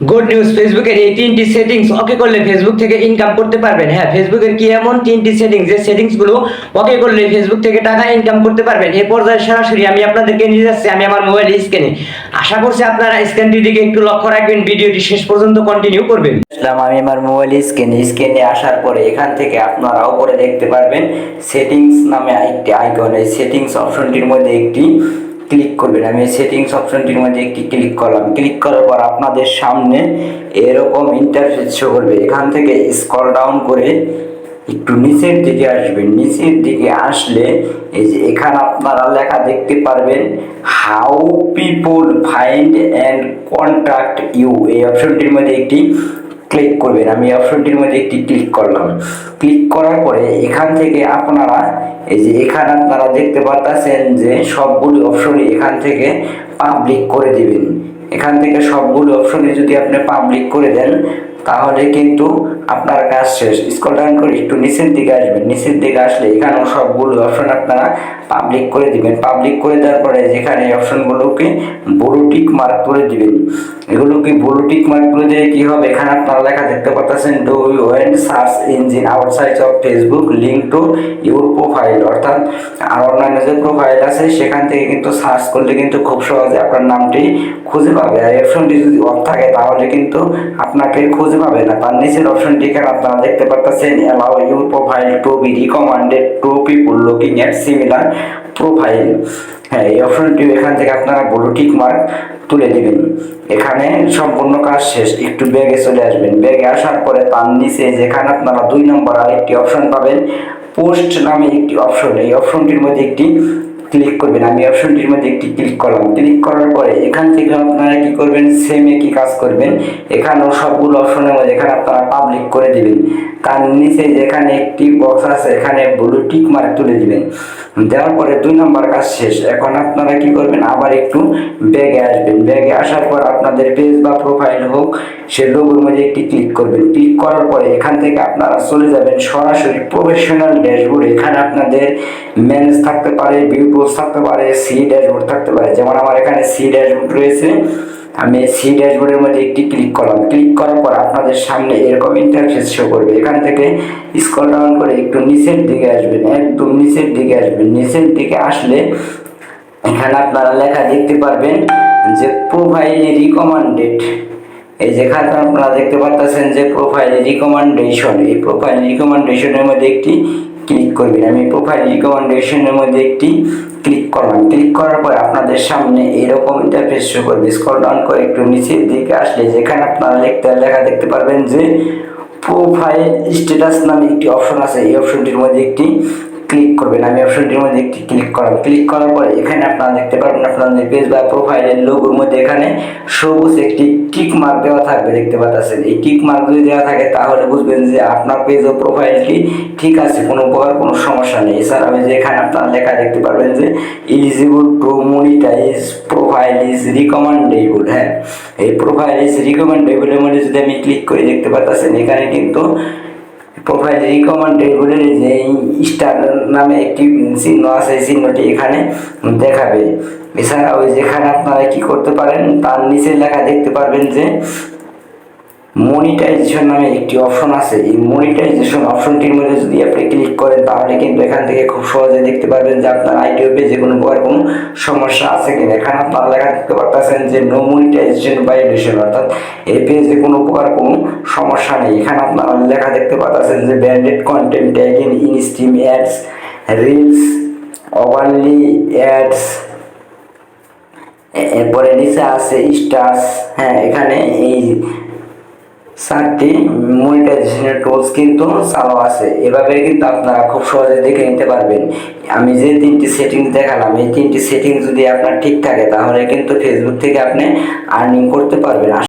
Good news ফেসবুকের এই তিনটি সেটিংস ওকে করলে ফেসবুক থেকে ইনকাম করতে পারবেন। হ্যাঁ ফেসবুকের কি এমন তিনটি সেটিংস যে সেটিংসগুলো ওকে করলে ফেসবুক থেকে টাকা ইনকাম করতে পারবেন। এই পর্যায়ে সরাসরি আমি আপনাদেরকে নিয়ে যাচ্ছি, আমি আমার মোবাইল স্ক্রিনে আশা করছি আপনারা স্ক্রিনটির দিকে একটু লক্ষ্য রাখবেন, ভিডিওটি শেষ পর্যন্ত কন্টিনিউ করবেন। আসলাম আমি আমার মোবাইল স্ক্রিনে স্ক্রিনে আসার পরে এখান থেকে আপনারা উপরে দেখতে পারবেন সেটিংস নামে একটি আইকন এই সেটিংস অপশনটির মধ্যে একটি ক্লিক করবেন। আমি সেটিংস অপশনটির মধ্যে একটি ক্লিক করলাম। ক্লিক করার পর আপনাদের সামনে এরকম ইন্টারফেস শো করবে। এখান থেকে স্ক্রল ডাউন করে একটু নিচের দিকে আসবেন। নিচের দিকে আসলে এই যে এখানে আপনারা লেখা দেখতে পারবেন how people find and contact you এই অপশনটির মধ্যে একটি ক্লিক করবেন। আমি অপশনটির মধ্যে একটি ক্লিক করলাম। ক্লিক করার পরে এখান থেকে আপনারা এই যে এখানে আপনারা দেখতে পাচ্ছেন যে সবগুলো অপশনই এখান থেকে পাবলিক করে দিবেন। এখান থেকে সবগুলো অপশনে যদি আপনি পাবলিক করে দেন তাহলে কিন্তু আপনার কাজ শেষ। স্ক্রল ডাউন করে একটু নিচের দিকে আসবেন। নিচের দিকে আসলে এখানেও সবগুলো অপশন আপনারা পাবলিক করে দিবেন। পাবলিক করে দেওয়ার পরে যেখানে অপশনগুলোকে ব্লু টিক মার্ক করে দিবেন। এগুলোকে ব্লু টিক মার্ক করে দিলে কী হবে? এখানে আপনারা লেখা দেখতে পাচ্ছেন do you want search engine outside of Facebook link to your profile অর্থাৎ আর অন্যান্য যে প্রোফাইল আছে, সেখান থেকে কিন্তু সার্চ করলে কিন্তু খুব সহজে আপনার নামটি খুঁজে পাবে। আর অপশনটি যদি অফ থাকে, তাহলে কিন্তু আপনাকে খুঁজে পাবে না তার নিচের অপশনটি এখানে আপনারা দেখতে পাচ্ছেন allow your profile to be recommended to people looking at similar profile হ্যাঁ এই অপশনটি এখান থেকে আপনারা ব্লু টিক মার্ক তুলে দিবেন। এখানে সম্পূর্ণ কাজ শেষ, একটু ব্যাগে চলে আসবেন। ব্যাগে আসার পরে তার নিচে যেখানে আপনারা দুই নম্বর আরেকটি অপশন পাবেন পোস্ট নামে একটি অপশন এই অপশনটির মধ্যে একটি ক্লিক করবেন। আমি অপশনটির মধ্যে একটি ক্লিক করলাম। ক্লিক করার পরে এখান থেকে আপনারা কি করবেন? সেম একই কাজ করবেন? এখানেও সবগুলো অপশনের মধ্যে এখানে আপনারা পাবলিক করে দিবেন। তার নিচে যেখানে একটি বক্স আছে, এখানে ব্লু টিক মার্ক তুলে দিবেন। দেওয়ার পরে দুই নম্বর কাজ শেষ। এখন আপনারা কি করবেন? আবার একটু ব্যাগে আসবেন। ব্যাগে আসার পর আপনাদের পেজ বা প্রোফাইল হোক সে লোগোর মধ্যে একটি ক্লিক করবেন। ক্লিক করার পরে এখান থেকে আপনারা চলে যাবেন সরাসরি প্রফেশনাল ড্যাশবোর্ড এখানে আপনাদের ম্যানেজ থাকতে পারে ভিউ পোস্ট থাকতে পারে সি ড্যাশবোর্ড থাকতে পারে। যেমন আমার এখানে সি ড্যাশবোর্ড রয়েছে। আমি সি ড্যাশবোর্ডের মধ্যে একটি ক্লিক করলাম। ক্লিক করার পর আপনাদের সামনে এরকম ইন্টারফেস শো করবে। এখান থেকে স্ক্রল ডাউন করে একটু নিচের দিকে আসবেন। একদম নিচের দিকে আসবেন। নিচের দিকে আসলে এখানে আপনারা লেখা দেখতে পারবেন যে প্রোফাইল রিকমেন্ডেড এই যেখানে আপনারা দেখতে পাচ্ছেন যে প্রোফাইল রিকমেন্ডেশন এই প্রোফাইল রিকমেন্ডেশনের মধ্যে একটি ক্লিক করবেন। আমি প্রোফাইল রিকমেন্ডেশনের মধ্যে একটি ক্লিক করলাম। ক্লিক করার পর আপনাদের সামনে এরকম ইন্টারফেস শো করবে। স্ক্রল ডাউন করে একটু নিচের দিকে আসলে যেখানে আপনারা লিখতে লেখা দেখতে পারবেন যে প্রোফাইল স্ট্যাটাস নামে একটি অপশন আছে। এই অপশনটির মধ্যে একটি ক্লিক করবেন, আমি অপশনটির মধ্যে একটি ক্লিক করলাম ক্লিক করার পরে এখানে আপনারা দেখতে পারবেন, আপনাদের পেজ বা প্রোফাইলের লোগোর মধ্যে এখানে সবুজ একটি টিক মার্ক দেওয়া থাকবে দেখতে পাচ্ছেন এই টিক মার্ক যদি দেওয়া থাকে, তাহলে বুঝবেন যে আপনার পেজ ও প্রোফাইলটি ঠিক আছে, কোনো প্রকার কোনো সমস্যা নেই। এছাড়া আমি যে এখানে আপনারা লেখা দেখতে পারবেন যে eligible to monetize profile is recommendable হ্যাঁ? এই প্রোফাইল ইজ রিকমেন্ডেবলের মধ্যে যদি আমি ক্লিক করে, দেখতে পাচ্ছেন এখানে কিন্তু প্রোফাইল রিকমেন্ডেবলের যে স্টার নামে একটি চিহ্ন আছে চিহ্নটি এখানে দেখাবে। এছাড়া ওই যেখানে আপনারা কি করতে পারেন, তার নিচে লেখা দেখতে পারবেন যে মনিটাইজেশন নামে একটি অপশন আছে। এই মনিটাইজেশন অপশনটির মধ্যে যদি আপনি ক্লিক করেন, তাহলে কিন্তু এখান থেকে খুব সহজে দেখতে পারবেন যে আপনার আইডিও পেজে কোনো প্রকার কোনো সমস্যা আছে কিনা। এখানে আপনারা লেখা দেখতে পারতেছেন যে নো মনিটাইজেশন ভাইলেশন অর্থাৎ এই পেজে কোনো প্রকার কোনো সমস্যা নেই। এখানে আপনারা লেখা দেখতে পারতেছেন যে branded content tag in stream ads reels overlay ads এরপরে নিচে আছে স্টার্স হ্যাঁ এখানে এই চারটি মনিটাইজেশনের টুলস কিন্তু চালাও আছে। এভাবে কিন্তু আপনারা খুব সহজে দেখে নিতে পারবেন। আমি যে তিনটি সেটিংস দেখালাম, এই তিনটি সেটিংস যদি আপনার ঠিক থাকে, তাহলে কিন্তু ফেসবুক থেকে আপনি আর্নিং করতে পারবেন।